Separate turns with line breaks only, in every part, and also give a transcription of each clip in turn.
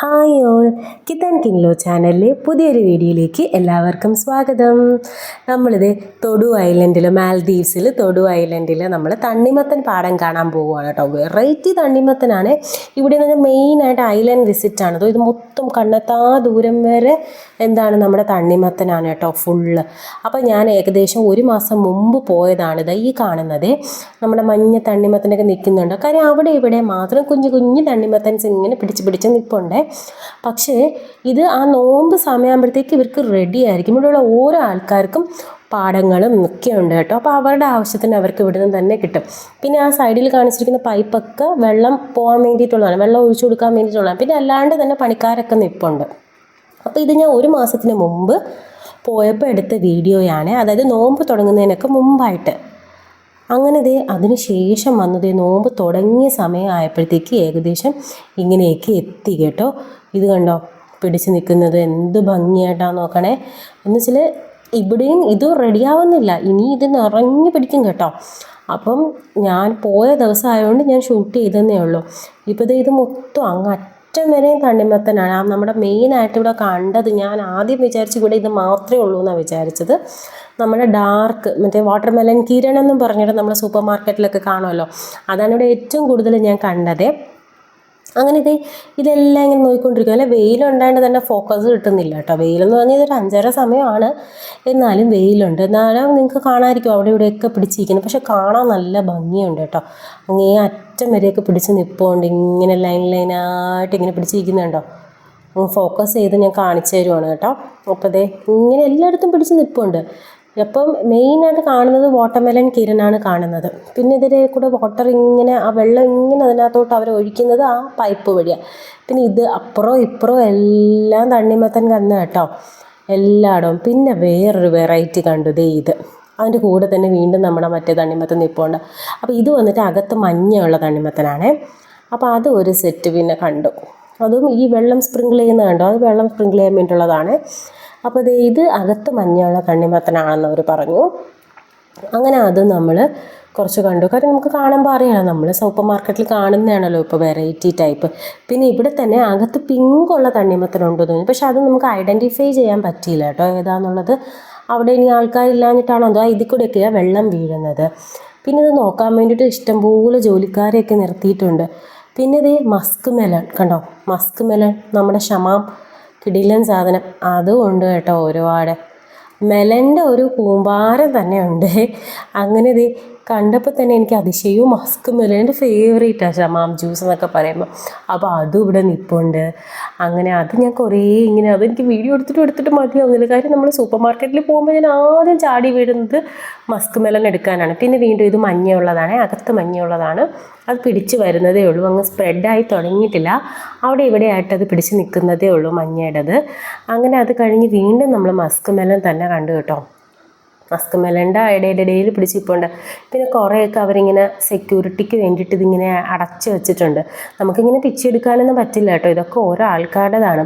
Hi all കിത്താൻ കിൻലോ ചാനലിലെ പുതിയൊരു വീഡിയോയിലേക്ക് എല്ലാവർക്കും സ്വാഗതം. നമ്മളിത് തൊടു ഐലൻഡിൽ മാൽദീവ്സിൽ തൊടു ഐലൻഡിൽ നമ്മൾ തണ്ണിമത്തൻ പാടം കാണാൻ പോവുകയാണ് കേട്ടോ വെറൈറ്റി തണ്ണിമത്തനാണ്. ഇവിടെ നിന്ന് മെയിനായിട്ട് ഐലൻഡ് വിസിറ്റ് ആണ്. ഇത് മൊത്തം കണ്ണെത്താ ദൂരം വരെ എന്താണ് നമ്മുടെ തണ്ണിമത്തനാണ് കേട്ടോ ഫുള്ള് അപ്പോൾ ഞാൻ ഏകദേശം ഒരു മാസം മുമ്പ് പോയതാണ് ഇത് ഈ കാണുന്നത്. നമ്മുടെ മഞ്ഞ തണ്ണിമത്തനൊക്കെ നിൽക്കുന്നുണ്ട്. കാര്യം അവിടെ ഇവിടെ മാത്രം കുഞ്ഞു കുഞ്ഞു തണ്ണിമത്തൻസ് ഇങ്ങനെ പിടിച്ച് പിടിച്ച് നിൽപ്പുണ്ട് പക്ഷേ ഇത് ആ നോമ്പ് സമയമാകുമ്പോഴത്തേക്ക് ഇവർക്ക് റെഡി ആയിരിക്കും. ഇവിടെയുള്ള ഓരോ ആൾക്കാർക്കും പാടങ്ങളും ഒക്കെ ഉണ്ട് കേട്ടോ. അപ്പോൾ അവരുടെ ആവശ്യത്തിന് അവർക്ക് ഇവിടെ നിന്ന് തന്നെ കിട്ടും. പിന്നെ ആ സൈഡിൽ കാണിച്ചിരിക്കുന്ന പൈപ്പൊക്കെ വെള്ളം പോകാൻ വേണ്ടിയിട്ടുള്ളതാണ്. വെള്ളം ഒഴിച്ചു കൊടുക്കാൻ വേണ്ടിയിട്ടുള്ളതാണ്. പിന്നെ അല്ലാണ്ട് തന്നെ പണിക്കാരൊക്കെ നിൽപ്പുണ്ട് അപ്പോൾ ഇത് ഞാൻ ഒരു മാസത്തിന് മുമ്പ് പോയപ്പോൾ എടുത്ത വീഡിയോയാണ് അതായത് നോമ്പ് തുടങ്ങുന്നതിനൊക്കെ മുമ്പായിട്ട്. അങ്ങനെ ദേ അതിന് ശേഷം വന്നത് നോമ്പ് തുടങ്ങിയ സമയമായപ്പോഴത്തേക്ക് ഏകദേശം ഇങ്ങനെയൊക്കെ എത്തി കേട്ടോ. ഇത് കണ്ടോ? പിടിച്ച് നിൽക്കുന്നത് എന്ത് ഭംഗിയായിട്ടാണ് നോക്കണേ. എന്ന് വെച്ചാൽ ഇവിടെയും ഇത് റെഡിയാവുന്നില്ല ഇനി ഇത് നിറഞ്ഞു പിടിക്കും കേട്ടോ. അപ്പം ഞാൻ പോയ ദിവസം ആയതുകൊണ്ട് ഞാൻ ഷൂട്ട് ചെയ്തതന്നേ ഉള്ളൂ. ഇപ്പോൾ ഇത് മൊത്തം അങ്ങ് അറ്റം വരെയും തണ്ണിമത്തനാണ്. നമ്മുടെ മെയിനായിട്ട് ഇവിടെ കണ്ടത് ഞാൻ ആദ്യം വിചാരിച്ചു ഇവിടെ ഇത് മാത്രമേ ഉള്ളൂ എന്നാണ് വിചാരിച്ചത്. നമ്മുടെ ഡാർക്ക് മറ്റേ വാട്ടർ മെലൻ കിരൺ എന്നും പറഞ്ഞിട്ട് നമ്മുടെ സൂപ്പർ മാർക്കറ്റിലൊക്കെ കാണുമല്ലോ. അതാണ് ഇവിടെ ഏറ്റവും കൂടുതൽ ഞാൻ കണ്ടത്. അങ്ങനെ ഇത് ഇതെല്ലാം ഇങ്ങനെ നോക്കിക്കൊണ്ടിരിക്കും. അല്ല വെയിലുണ്ടായിട്ട് തന്നെ ഫോക്കസ് കിട്ടുന്നില്ല കേട്ടോ. വെയിലെന്ന് പറഞ്ഞാൽ ഇതൊരു അഞ്ചര സമയമാണ്. എന്നാലും വെയിലുണ്ട്. എന്നാലും നിങ്ങൾക്ക് കാണാമായിരിക്കും അവിടെ ഇവിടെയൊക്കെ പിടിച്ചിരിക്കുന്നത്. പക്ഷെ കാണാൻ നല്ല ഭംഗിയുണ്ട് കേട്ടോ. അങ്ങേ അറ്റം വരെയൊക്കെ പിടിച്ച് നിൽപ്പുണ്ട് ഇങ്ങനെ ലൈൻ ലൈനായിട്ട് ഇങ്ങനെ പിടിച്ചിരിക്കുന്നുണ്ടോ? ഫോക്കസ് ചെയ്ത് ഞാൻ കാണിച്ചു തരുവാണ് കേട്ടോ. അപ്പോൾ ദേ ഇങ്ങനെ എല്ലായിടത്തും പിടിച്ച് നിൽപ്പുണ്ട് അപ്പം മെയിനായിട്ട് കാണുന്നത് വാട്ടർമെലൻ കിരണാണ് കാണുന്നത്. പിന്നെ ഇതിലെ കൂടെ വാട്ടർ ഇങ്ങനെ ആ വെള്ളം ഇങ്ങനെ അതിനകത്തോട്ട് അവർ ഒഴിക്കുന്നത് ആ പൈപ്പ് വഴിയാണ് പിന്നെ ഇത് അപ്പുറവും ഇപ്പുറവും എല്ലാം തണ്ണിമത്തൻ കന്ന് കേട്ടോ. എല്ലായിടവും. പിന്നെ വേറൊരു വെറൈറ്റി കണ്ടു ദേ ഇത്. അതിന്റെ കൂടെ തന്നെ വീണ്ടും നമ്മുടെ മറ്റേ തണ്ണിമത്തൻ നിൽപ്പുണ്ട് അപ്പോൾ ഇത് വന്നിട്ട് അകത്ത് മഞ്ഞയുള്ള തണ്ണിമത്തനാണേ. അപ്പോൾ അത് ഒരു സെറ്റ് പിന്നെ കണ്ടു. അതും ഈ വെള്ളം സ്പ്രിങ്കിൾ ചെയ്യുന്നത് കണ്ടോ? അത് വെള്ളം സ്പ്രിങ്കിൾ ചെയ്യാൻ വേണ്ടിയിട്ടുള്ളതാണ്. അപ്പോൾ ദേ ഇത് അകത്ത് മഞ്ഞയുള്ള കണ്ണിമത്തനാണെന്ന് അവർ പറഞ്ഞു. അങ്ങനെ അത് നമ്മൾ കുറച്ച് കണ്ടു. കാര്യം നമുക്ക് കാണുമ്പോൾ അറിയാം നമ്മൾ സൂപ്പർ മാർക്കറ്റിൽ കാണുന്നതാണല്ലോ ഇപ്പോൾ വെറൈറ്റി ടൈപ്പ് പിന്നെ ഇവിടെ തന്നെ അകത്ത് പിങ്കുള്ള തണ്ണിമത്തനുണ്ട് തോന്നി പക്ഷെ അത് നമുക്ക് ഐഡന്റിഫൈ ചെയ്യാൻ പറ്റിയില്ല കേട്ടോ. ഏതാന്നുള്ളത് അവിടെ ഇനി ആൾക്കാരില്ലാഞ്ഞിട്ടാണോ അതോ ഇതിൽ കൂടെയൊക്കെയാണ് വെള്ളം വീഴുന്നത്? പിന്നെ ഇത് നോക്കാൻ വേണ്ടിയിട്ട് ഇഷ്ടംപോലെ ജോലിക്കാരെയൊക്കെ നിർത്തിയിട്ടുണ്ട്. പിന്നെ ഇത് മസ്ക് മെലൺ. കണ്ടോ? മസ്ക് മെലൺ നമ്മുടെ ഷമാം കിടിലൻ സാധനം. അതും ഉണ്ട് കേട്ടോ ഒരുപാട്. മെലന്റെ ഒരു കൂമ്പാരം തന്നെ ഉണ്ട് അങ്ങനെ ഇത് കണ്ടപ്പോൾ തന്നെ എനിക്ക് അതിശയവും മസ്ക് മെലൻ എന്റെ ഫേവറേറ്റാണ് ഷമാം ജ്യൂസ് എന്നൊക്കെ പറയുമ്പോൾ അപ്പോൾ അതും ഇവിടെ നിൽപ്പുണ്ട് അങ്ങനെ അത് ഞാൻ കുറേ ഇങ്ങനെ അതെനിക്ക് വീഡിയോ എടുത്തിട്ട് എടുത്തിട്ട് മതിയാവുന്നില്ല. കാര്യം നമ്മൾ സൂപ്പർ മാർക്കറ്റിൽ പോകുമ്പോൾ ഞാൻ ആദ്യം ചാടി വീഴുന്നത് മസ്ക് മെലൻ എടുക്കാനാണ്. പിന്നെ വീണ്ടും ഇത് മഞ്ഞയുള്ളതാണ് അകത്ത് മഞ്ഞയുള്ളതാണ്. അത് പിടിച്ച് വരുന്നതേ ഉള്ളൂ. അങ്ങ് സ്പ്രെഡായി തുടങ്ങിയിട്ടില്ല. അവിടെ ഇവിടെ ആയിട്ട് അത് പിടിച്ച് നിൽക്കുന്നതേ ഉള്ളൂ മഞ്ഞയുടേത്. അങ്ങനെ അത് കഴിഞ്ഞ് വീണ്ടും നമ്മൾ മസ്ക് മെലൻ തന്നെ കണ്ടു കേട്ടോ. മസ്ക് മെലന്റെ ഇടയിലിടയിൽ പിടിച്ചിപ്പോണ്ട്. പിന്നെ കുറേയൊക്കെ അവരിങ്ങനെ സെക്യൂരിറ്റിക്ക് വേണ്ടിയിട്ട് ഇതിങ്ങനെ അടച്ചു വെച്ചിട്ടുണ്ട്. നമുക്കിങ്ങനെ പിച്ചെടുക്കാനൊന്നും പറ്റില്ല കേട്ടോ. ഇതൊക്കെ ഓരോ ആൾക്കാരുടേതാണ്.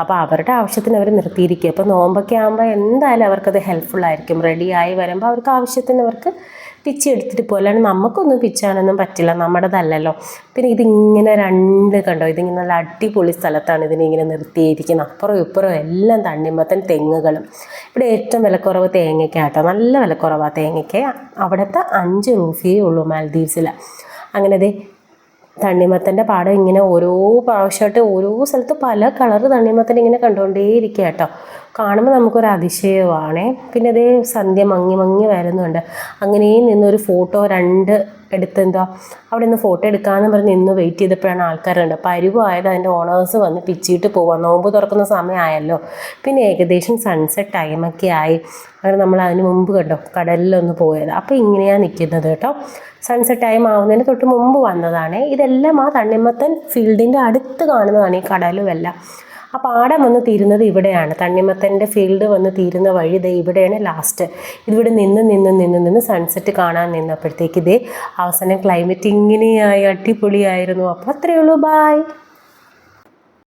അപ്പോൾ അവരുടെ ആവശ്യത്തിന് അവർ നിർത്തിയിരിക്കുക അപ്പോൾ നോമ്പൊക്കെ ആകുമ്പോൾ എന്തായാലും അവർക്കത് ഹെൽപ്ഫുൾ ആയിരിക്കും. റെഡിയായി വരുമ്പോൾ അവർക്ക് ആവശ്യത്തിന് അവർക്ക് പിച്ച് എടുത്തിട്ട് പോകും അല്ലാണ്ട് നമുക്കൊന്നും പിച്ചാനൊന്നും പറ്റില്ല നമ്മുടേതല്ലല്ലോ. പിന്നെ ഇതിങ്ങനെ രണ്ട് കണ്ടോ ഇതിങ്ങനെ നല്ല അടിപൊളി സ്ഥലത്താണ് ഇതിനിങ്ങനെ നിർത്തിയിരിക്കുന്നത്. അപ്പുറം ഇപ്പുറം എല്ലാം തണ്ണിമത്തൻ തെങ്ങുകളും. ഇവിടെ ഏറ്റവും വിലക്കുറവ് തേങ്ങയ്ക്കാട്ടോ നല്ല വിലക്കുറവാണ് തേങ്ങയ്ക്ക്. അവിടുത്തെ അഞ്ച് റൂഫിയേ ഉള്ളൂ മാൽദീവ്സിൽ അങ്ങനെ തണ്ണിമത്തന്റെ പാടം ഇങ്ങനെ ഓരോ പ്രാവശ്യമായിട്ട് ഓരോ സ്ഥലത്ത് പല കളറ് തണ്ണിമത്തൻ ഇങ്ങനെ കണ്ടുകൊണ്ടേയിരിക്കുക കേട്ടോ. കാണുമ്പോൾ നമുക്കൊരു അതിശയമാണേ. പിന്നെ അതേ സന്ധ്യ മങ്ങി മങ്ങി വരുന്നുണ്ട്. അങ്ങനെ നിന്നൊരു ഫോട്ടോ രണ്ട് എടുത്ത് എന്താ അവിടെ നിന്ന് ഫോട്ടോ എടുക്കാമെന്ന് പറഞ്ഞ് നിന്ന് വെയിറ്റ് ചെയ്തപ്പോഴാണ് ആൾക്കാരുണ്ട് പരുവായത് അതിന്റെ ഓണേഴ്സ് വന്ന് പിച്ചിട്ട് പോവാം. നോമ്പ് തുറക്കുന്ന സമയമായല്ലോ പിന്നെ ഏകദേശം സൺസെറ്റ് ടൈമൊക്കെ ആയി. അങ്ങനെ നമ്മൾ അതിന് മുമ്പ് കണ്ടോ? കടലിലൊന്ന് പോയത്. അപ്പോൾ ഇങ്ങനെയാണ് നിൽക്കുന്നത് കേട്ടോ. സൺസെറ്റ് ടൈം ആവുന്നതിന് തൊട്ട് മുമ്പ് വന്നതാണ്. ഇതെല്ലാം ആ തണ്ണിമത്തൻ ഫീൽഡിന്റെ അടുത്ത് കാണുന്നതാണ് ഈ കടലും എല്ലാം. ആ പാടം വന്ന് തീരുന്നത് ഇവിടെയാണ്. തണ്ണിമത്തന്റെ ഫീൽഡ് വന്ന് തീരുന്ന വഴി ഇതേ ഇവിടെയാണ് ലാസ്റ്റ് ഇതിവിടെ നിന്ന് നിന്ന് നിന്ന് നിന്ന് സൺസെറ്റ് കാണാൻ നിന്നപ്പോഴത്തേക്ക് ഇതേ അവസാനം ക്ലൈമറ്റ് ഇങ്ങനെയായി അടിപൊളിയായിരുന്നു. അപ്പോൾ അത്രയേ ഉള്ളൂ. ബായ്